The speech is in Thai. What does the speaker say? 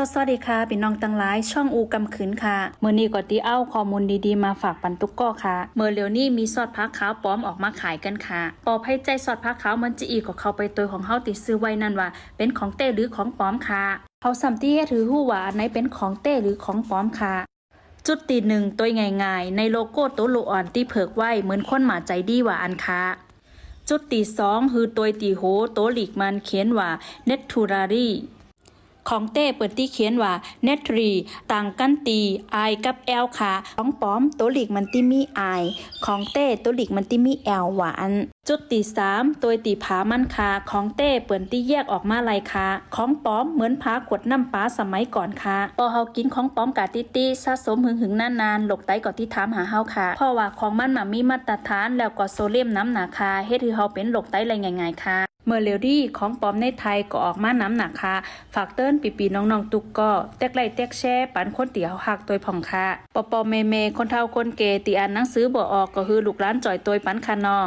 สวัสดีค่ะพี่น้องตังหลายช่องอูกำขืนค่ะเมื่อนี้ก็ตีเอาข้อมูลดีๆมาฝากปันตุกก้อค่ะ เมื่อเร็วนี้มีซอสพักขาวปลอมออกมาขายกันค่ะปอให้ใจซอสพักขาวมันจะอีกก็เข้าไปตัวของเฮาติดซื้อไว้นั่นว่า เป็นของเต้หรือของปลอมค่ะเขาสัมที่ให้ถือหู้ว่านไหนเป็นของเต้หรือของปลอมค่ะจุดตีหนึ่งตัวง่ายๆ ในโลโก้ตัวโลอ่อนที่เพิกไว้เหมือนคนหมาใจดีว่าอันค่ะ จุดตีสองคือตัวตีโหตัวหลีกมันเขียนว่า n e t u r a r y ของเต้เปิดที่เขียนว่า n e t r y ต่างกันตี I กับ L ค่ะของป้อมตัวหลีกมันที่มี I ของเต้ตัวหลีกมันที่มี L หวานจุดตีสามตัวตีผามันค่ะของเต้เปิดที่แยกออกมาลายค่ะของป้อมเหมือนผาขวดน้ำปลาสมัยก่อนค่ะพอเฮากินของป้อมกาติตี้สะสมหึงหึงนานๆหลกไตก่อนที่ถามหาเฮาค่ะเพราะว่าของมันมามีมาตรฐานแล้วก็โซเดียมน้ำหนาค่ะเฮ็ดให้เฮาเป็นหลกไตอะไรง่ายๆค่ะ เมอร์เร็วดีของปอมในไทยก็ออกมาน้ำหนักค่ะ ฝากเติ้นปีปีน้องๆ ตุกก็แตกไล่แตกแช่ปันคนเตี๋ยวหักตัวผ่องค่ะปอปอเมเมคนเท่าคนเกตีอ่านหนังสือบ่ออกก็คือลูกร้านจ่อยตัวปันคานนอ